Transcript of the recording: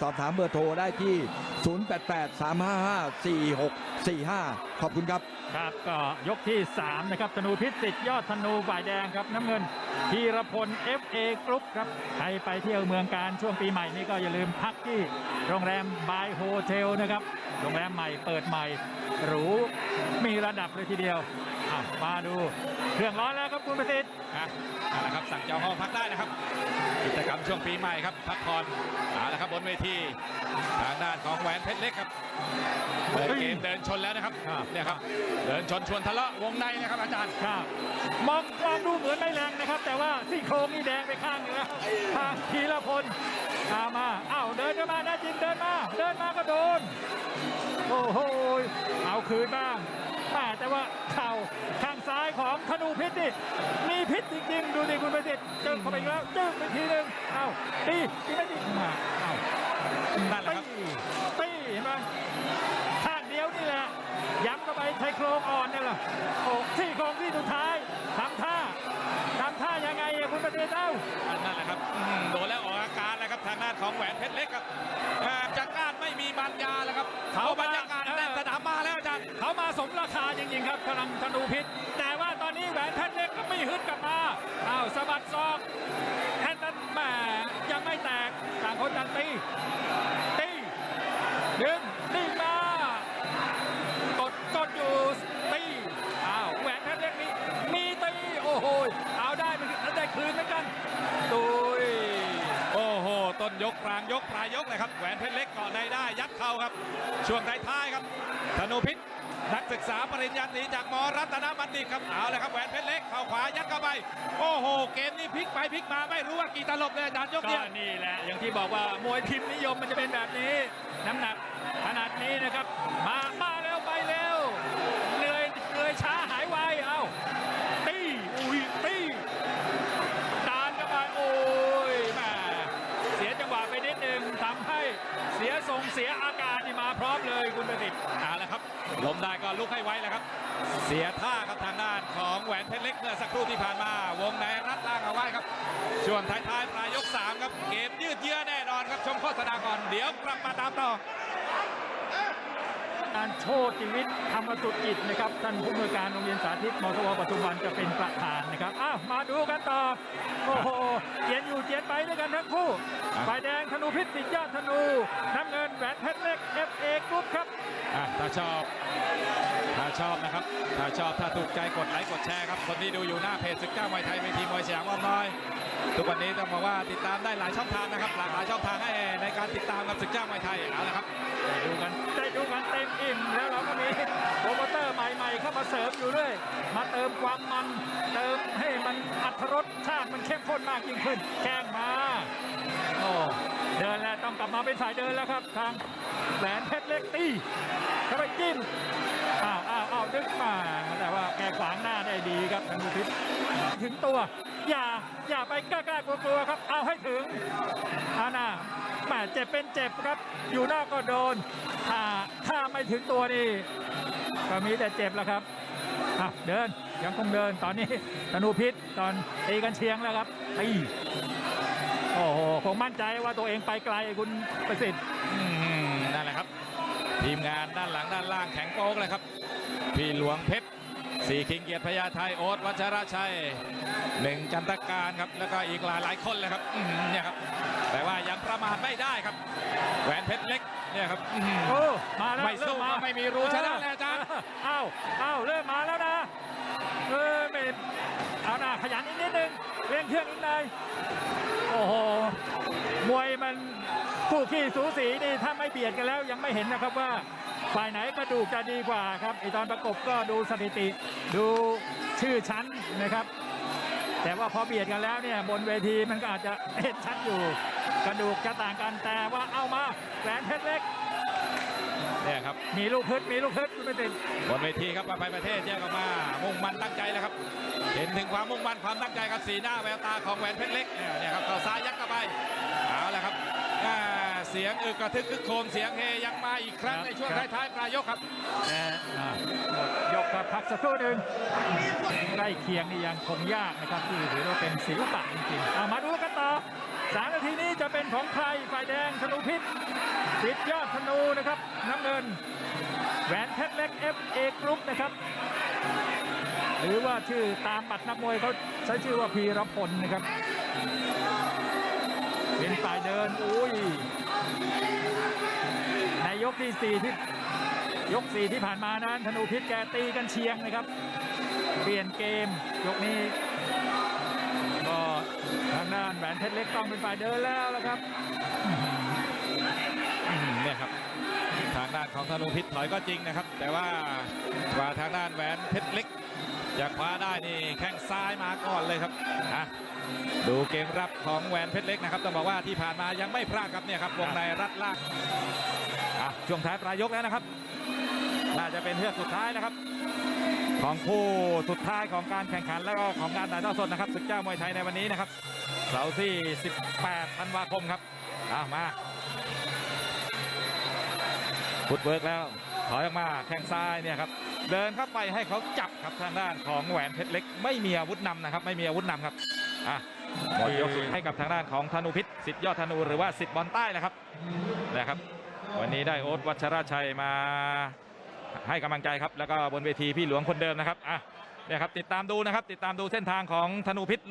สอบถามเบอร์โทรได้ที่ 0883554645 ขอบคุณครับ ครับก็ยกที่ 3 นะครับธนูพิษสิทธิ์ยอดธนูฝ่ายแดงครับน้ำเงินธีรพล FA กรุ๊ปครับใครไปเที่ยวเมืองการช่วงปีใหม่นี่ก็อย่าลืมพักที่โรงแรมบายโฮเทลนะครับ โรงแรมใหม่เปิดใหม่หรูมีระดับเลยทีเดียวอะมาดูเครื่องร้อนแล้ว ครับคุณประสิทธิ์อะเอาละครับสั่งจองห้องพักได้นะครับกิจกรรมช่วงปีใหม่ครับพักผ่อนเอาละครับบนเวทีทางด้านของแหวนเพชรเล็กครับเดินเกมเดินชนแล้วนะครับครับเนี่ยครับเดินชนชวนทะเลาะวงในนะครับอาจารย์ครับมองมองดูเหมือนไม่แรงนะครับ แต่ว่าซี่โครงนี่แดงไปข้างหนึงแล้วทางธีรพลตามมาอ้าวเดินเข้ามานะจินเดินมา เดินมาก็โดนโอ้โหเอาคืนบ้าง แม่แต่ว่าเข่าข้างซ้ายของธนูพิษนี่มีพิษจริงๆดูดิคุณประสิทธิ์เจอเข้าไปอีกแล้วจึ้งไปทีหนึ่งเอ้าตีตีไม่ตีมาเอ้านั่นแหละตีครับตี ครับพลังธนูพิษ แต่ว่าตอนนี้แหวนเพชรเล็กก็ไม่ฮึดกลับมาอ้าวสะบัดศอกแค่นั้นแหมยังไม่แตกต่างคนต่างตีตีดึงดึงมากดกดอยู่ตีอ้าวแหวนเพชรเล็กนี่มีตีโอ้โหเอาได้ไปแล้วได้คืนเหมือนกันตุยโอ้โหต้นยกกลางยกปลายยกเลยครับแหวนเพชรเล็กเกาะในได้ยัดเข่าครับ ช่วงท้ายๆครับธนูพิษ นักศึกษาปริญญาตรีจากมรัตนบัณฑิตครับเอาเลยครับแหวนเพชรเล็กเข่าขวายัดเข้าไป โอ้โห เกมนี้พลิกไปพลิกมาไม่รู้ว่ากี่ตลบเลยอาจารย์ยกก็เดียว นี่แหละ อย่างที่บอกว่ามวยพิมพ์นิยมมันจะเป็นแบบนี้ น้ำหนักขนาดนี้นะครับ มามาเร็วไปเร็วเหนื่อยเหนื่อยช้าหายไวเอาตีอุ้ยตีดานเข้าไปโอ้ยแหม่เสียจังหวะไปนิดนึงทำให้เสียทรงเสียอาการ พร้อมเลยคุณประสิทธิ์เอาละครับล้มได้ก็ลุกให้ไวแล้วครับ เสียท่าครับทางด้านของแหวนเพชรเล็กเมื่อสักครู่ที่ผ่านมา วงในรัดล่างเอาไว้ครับ ช่วงท้ายๆปลายยกสามครับ เกมยืดเยื้อแน่นอนครับชมโฆษณาก่อนเดี๋ยวกลับมาตามต่อ การโชติชีวิตธรรมสุจิตนะครับท่านผู้อำนวยการโรงเรียนสาธิตมทวปทุมวันจะเป็นประธานนะครับอ้าวมาดูกันต่อโอ้โหเจียนอยู่เจียนไปด้วยกันทั้งคู่ครับฝ่ายแดงธนูพิษติดยอดธนูน้ำเงินแหวนเพชรเล็ก FA กรุ๊ปครับอะถ้าชอบ ถ้าชอบนะครับ ถ้าชอบถ้าถูกใจกดไลค์กดแชร์ครับ คนที่ดูอยู่หน้าเพจศึกเก้ามวยไทยเวทีมวยสยามอ้อมน้อย ทุกวันนี้ต้องบอกว่าติดตามได้หลายช่องทางนะครับ หลากหลายช่องทางให้ในการติดตามกับศึกเก้ามวยไทยเอาละครับได้ดูกันได้ดู กันเต็มอิ่มแล้วเราก็มีโปรโมเตอร์ใหม่ๆเข้ามาเสริมอยู่ด้วยมาเติมความมันเติมให้มันอัตรสชาติมันเข้มข้นมากยิ่งขึ้นแข้งมาโอ้เดินแล้วต้องกลับมาเป็นสายเดินแล้วครับ ทางแหวนเพชรเล็กตีเข้าไปจิ้มอ้าวอ้าวอ้าวดึกมา แต่ว่าแกขวางหน้าได้ดีครับธนูพิษถึงตัว อย่าอย่าไปกล้ากล้ากลัวๆครับ เอาให้ถึงอาน่าแหมเจ็บเป็นเจ็บครับ อยู่หน้าก็โดน ถ้าถ้าไม่ถึงตัวนี่ก็มีแต่เจ็บแล้วครับอะเดินยังคงเดินตอนนี้ธนูพิษตอนตีกันเชียงแล้วครับตีโอ้โหคงมั่นใจว่าตัวเองไปไกลคุณประสิทธิ์นั่นแหละครับ ทีมงานด้านหลังด้านล่างแข็งโป๊กเลยครับ พี่หลวงเพชรสี่คิงเกียรติพญาไทยโอ๊ตวัชรชัยหนึ่งจันทการครับ แล้วก็อีกหลายหลายคนเลยครับเนี่ยครับ แต่ว่ายังประมาทไม่ได้ครับ แหวนเพชรเล็ก เนี่ยครับอื้อหือโอ้มาแล้วไม่สู้เริ่ก็ไม่มีรู้ชนะแล้วอาจารย์เอ้าเอ้าเริ่มมาแล้วนะเออไม่เอานะขยันอีกนิดนึงเร่งเครื่องอีกหน่อยโอ้โหมวยมันคู่ขี้สูสีนี่ถ้าไม่เบียดกันแล้วยังไม่เห็นนะครับว่า ฝ่ายไหนกระดูกจะดีกว่าครับไอตอนประกบก็ดูสถิติ ดูชื่อชั้นนะครับ แต่ว่าพอเบียดกันแล้วเนี่ยบนเวทีมันก็อาจจะเห็นชัดอยู่ กระดูกจะต่างกันแต่ว่าเอามาแหวนเพชรเล็กเนี่ยครับมีลูกฮึดมีลูกฮึดคุณไม่ติดบนเวทีครับไปประเทศแยกออกมา มุ่งมั่นตั้งใจแล้วครับ เห็นถึงความมุ่งมั่นความตั้งใจครับสีหน้าแววตาของแหวนเพชรเล็กเนี่ยเนี่ยครับเข้าซ้ายยัดเข้าไปเอาละครับอ่า เสียงอึกกระทึกคึกโครมเสียงเฮยังมาอีกครั้งในช่วงท้ายๆปลายยกครับอ่าหมดยกครับพักสักครู่หนึ่งใกล้เคียงนี่ยังคงยากนะครับที่ถือว่าเป็นศิลปะจริงๆเอามาดูกันต่อสามนาทีนี้จะเป็นของใครฝ่ายแดงธนูพิษสิทธิ์ยอดธนูนะครับน้ำเงินแหวนเพชรเล็ก F A กรุ๊ปนะครับหรือว่าชื่อตามบัตรนักมวยเขาใช้ชื่อว่าพีรพลนะครับเป็นฝ่ายเดินอุ้ย ในยกที่สี่ที่ยกสี่ที่ผ่านมานั้นธนูพิษแกตีกันเชียงนะครับ เปลี่ยนเกมยกนี้ก็ทางด้านแหวนเพชรเล็กต้องเป็นฝ่ายเดินแล้วละครับเนี่ยครับทางด้านของธนูพิษถอยก็จริงนะครับ แต่ว่ากว่าทางด้านแหวนเพชรเล็กจะคว้าได้นี่แข้งซ้ายมาก่อนเลยครับอะ ดูเกมรับของแหวนเพชรเล็กนะครับ ต้องบอกว่าที่ผ่านมายังไม่พลาดครับเนี่ยครับวงในรัดล่างช่วงท้ายปลายยกแล้วนะครับ น่าจะเป็นเฮือกสุดท้ายนะครับ ของคู่สุดท้ายของการแข่งขันแล้วก็ของการถ่ายทอดสดนะครับศึกเจ้ามวยไทยในวันนี้นะครับเสาร์ที่ 18 ธันวาคมครับอะมาฟุตเวิร์กแล้วถอยออกมาแข้งซ้ายเนี่ยครับเดินเข้าไปให้เขาจับครับทางด้านของแหวนเพชรเล็ก ไม่มีอาวุธนำนะครับ ไม่มีอาวุธนำครับ อะหมดยกสุดให้กับทางด้านของธนูพิษสิทธิ์ยอดธนูหรือว่าสิทธิ์บอลใต้นะครับนะครับ วันนี้ได้โอ๊ตวัชราชัยมาให้กำลังใจครับ แล้วก็บนเวทีพี่หลวงคนเดิมนะครับอะเนี่ยครับติดตามดูนะครับ ติดตามดูเส้นทางของธนูพิษ